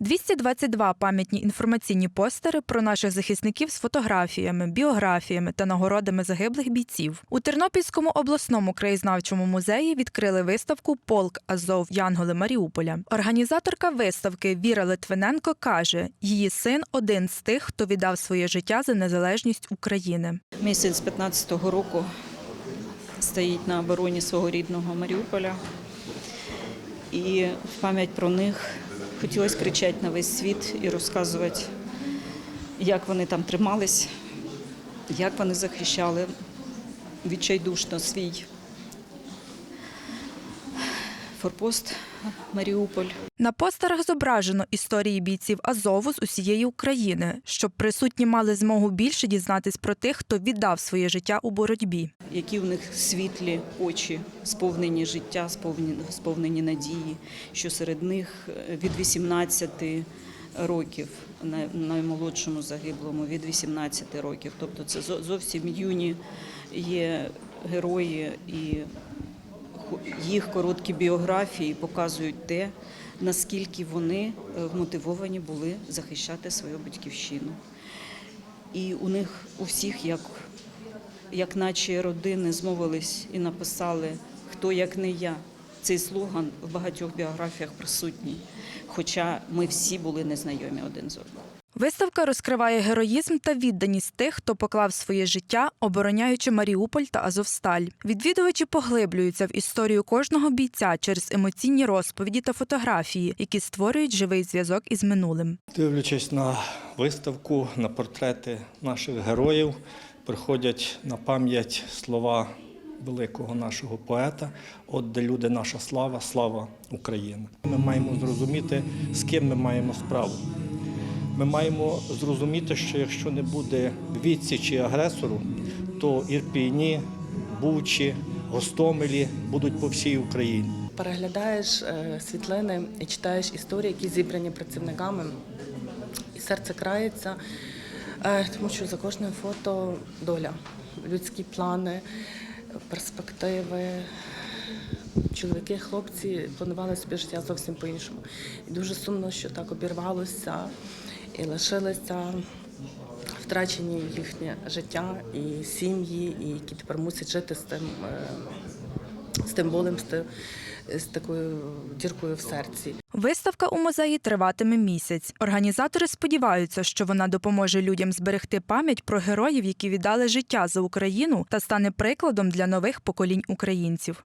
222 пам'ятні інформаційні постери про наших захисників з фотографіями, біографіями та нагородами загиблих бійців. У Тернопільському обласному краєзнавчому музеї відкрили виставку Полк Азов Янголи Маріуполя. Організаторка виставки Віра Литвиненко каже, її син один з тих, хто віддав своє життя за незалежність України. Мій син з 15-го року стоїть на обороні свого рідного Маріуполя. І в пам'ять про них хотілося кричати на весь світ і розказувати, як вони там тримались, як вони захищали відчайдушно свій форпост Маріуполь. На постерах зображено історії бійців Азову з усієї України, щоб присутні мали змогу більше дізнатись про тих, хто віддав своє життя у боротьбі. які в них світлі очі, сповнені життя, сповнені, сповнені надії, що серед них е, від 18 років, най- наймолодшому загиблому від 18 років. Тобто це зовсім юні є герої і їх короткі біографії показують те, наскільки вони е, вмотивовані були захищати свою батьківщину. І у них у всіх, як, як наче родини, змовились і написали Хто як не я. Цей слоган в багатьох біографіях присутній, хоча ми всі були незнайомі один з одним. Виставка розкриває героїзм та відданість тих, хто поклав своє життя, обороняючи Маріуполь та Азовсталь. Відвідувачі поглиблюються в історію кожного бійця через емоційні розповіді та фотографії, які створюють живий зв'язок із минулим. Дивлячись на виставку, на портрети наших героїв, приходять на пам'ять слова великого нашого поета От де люди наша слава, слава України. Ми маємо зрозуміти, з ким ми маємо справу. Ми маємо зрозуміти, що якщо не буде відсічі агресору, то Ірпіні, Бучі, Гостомелі будуть по всій Україні. переглядаєш е, світлини і читаєш історії, які зібрані працівниками, і серце крається, е, тому що за кожним фото доля, людські плани, перспективи. Чоловіки, хлопці планували собі життя зовсім по-іншому. І дуже сумно, що так обірвалося і лишилися втрачені їхнє життя і сім'ї, і які тепер мусять жити з тим. е, з тим болем, з, ти- з такою діркою в серці. Виставка у музеї триватиме місяць. Організатори сподіваються, що вона допоможе людям зберегти пам'ять про героїв, які віддали життя за Україну, та стане прикладом для нових поколінь українців.